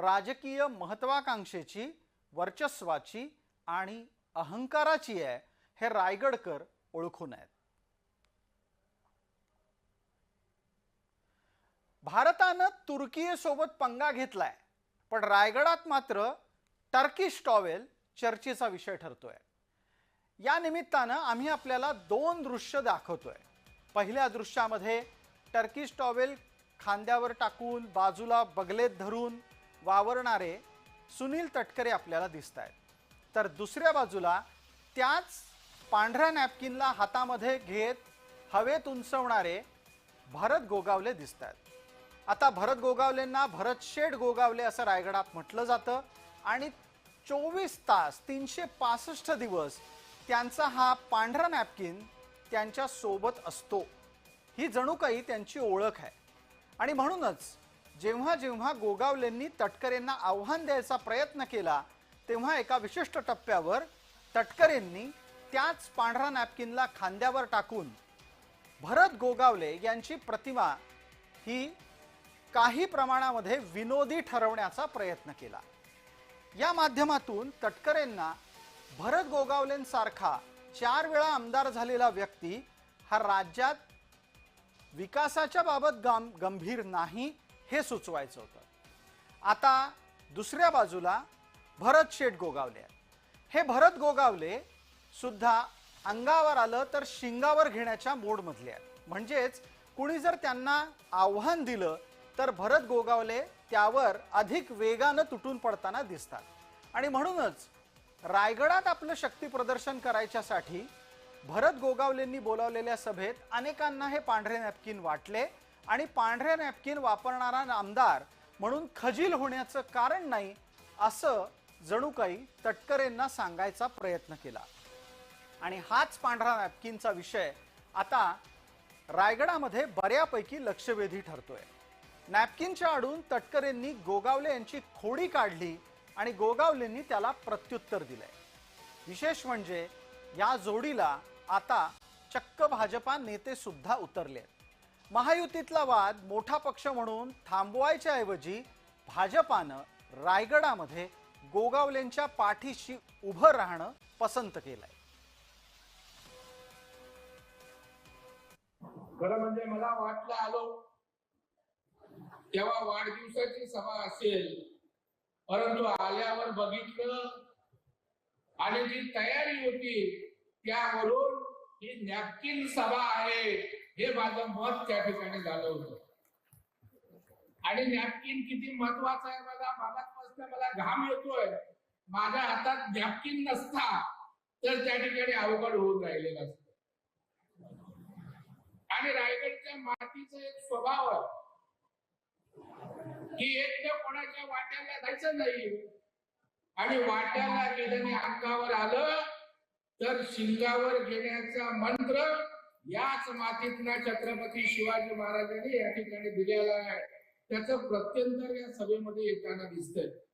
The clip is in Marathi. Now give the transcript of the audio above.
राजकीय महत्त्वाकांक्षेची वर्चस्वाची आणि अहंकाराची आहे हे रायगडकर ओळखून आहेत. भारतानं तुर्कीयेसोबत पंगा घेतलाय पण रायगडात मात्र टर्किश टॉवेल चर्चेचा विषय ठरतोय. या निमित्तानं आम्ही आपल्याला दोन दृश्य दाखवतोय. पहिल्या दृश्यामध्ये टर्किश टॉवेल खांद्यावर टाकून बाजूला बगलेत धरून वावरणारे सुनील तटकरे आपल्याला दिसत आहेत तर दुसऱ्या बाजूला त्याच पांढऱ्या नॅपकिनला हातामध्ये घेत हवेत उंचवणारे भरत गोगावले दिसत आहेत आता भरत गोगावलेंना भरत शेठ गोगावले असं रायगडात म्हटलं जातं आणि चोवीस तास तीनशे पासष्ट दिवस त्यांचा हा पांढरा नॅपकिन त्यांच्यासोबत असतो. ही जणू काही त्यांची ओळख आहे. आणि म्हणूनच जेव्हा जेव्हा गोगावलेंनी तटकरेंना आव्हान द्यायचा प्रयत्न केला तेव्हा एका विशिष्ट टप्प्यावर तटकरेंनी त्याच पांढरा नॅपकिनला खांद्यावर टाकून भरत गोगावले यांची प्रतिमा ही काही प्रमाणामध्ये विनोदी ठरवण्याचा प्रयत्न केला. या माध्यमातून तटकरेंना भरत गोगावलेंसारखा चार वेळा आमदार झालेला व्यक्ती हा राज्यात विकासाच्या बाबत गम गंभीर नाही हे सुचवायचं होतं. आता दुसऱ्या बाजूला भरत शेठ गोगावले आहेत. हे भरत गोगावले सुद्धा अंगावर आलं तर शिंगावर घेण्याच्या मोडमधले आहेत. म्हणजेच कुणी जर त्यांना आव्हान दिलं तर भरत गोगावले त्यावर अधिक वेगानं तुटून पडताना दिसतात. आणि म्हणूनच रायगडात आपलं शक्ती प्रदर्शन करायच्यासाठी भरत गोगावलेंनी बोलावलेल्या सभेत अनेकांना हे पांढरे नॅपकिन वाटले. आणि पांढरे नॅपकिन वापरणारा आमदार म्हणून खजील होण्याचं कारण नाही असं जणू काही तटकरेंना सांगायचा प्रयत्न केला. आणि हाच पांढरा नॅपकिनचा विषय आता रायगडामध्ये बऱ्यापैकी लक्षवेधी ठरतोय. नॅपकिनच्या आडून तटकरेंनी गोगावले यांची खोडी काढली आणि गोगावलेंनी त्याला प्रत्युत्तर दिलंय. विशेष म्हणजे या जोडीला आता चक्क भाजपा नेते सुद्धा उतरले आहेत महायुतीतला वाद मोठा पक्ष म्हणून थांबवायच्या ऐवजी भाजपानं रायगडामध्ये गोगावलेंच्या पाठीशी उभं राहणं पसंत केलंय. खरं म्हणजे मला वाटलं आलो. तेव्हा वाढदिवसाची सभा असेल. परंतु आल्यावर बघितलं आणि जी तयारी होती त्यावरून ही नॅपकिन सभा आहे. हे माझं मत त्या ठिकाणी झालं होतं. आणि नॅपकिन किती महत्वाचं आहे मला मागासपासून मला घाम येतोय. माझ्या हातात नॅपकिन नसता तर त्या ठिकाणी अवघड होऊन राहिलेलं असत. आणि रायगडच्या मातीचा एक स्वभाव आहे. की एक तर कोणाच्या वाट्याला जायचं नाही. आणि वाट्याला गेल्याने अंगावर आलं तर शिंगावर घेण्याचा मंत्र याच मातीतला छत्रपती शिवाजी महाराजांनी या ठिकाणी दिलेला आहे. त्याचं प्रत्यंतर या सभेमध्ये येताना दिसतंय.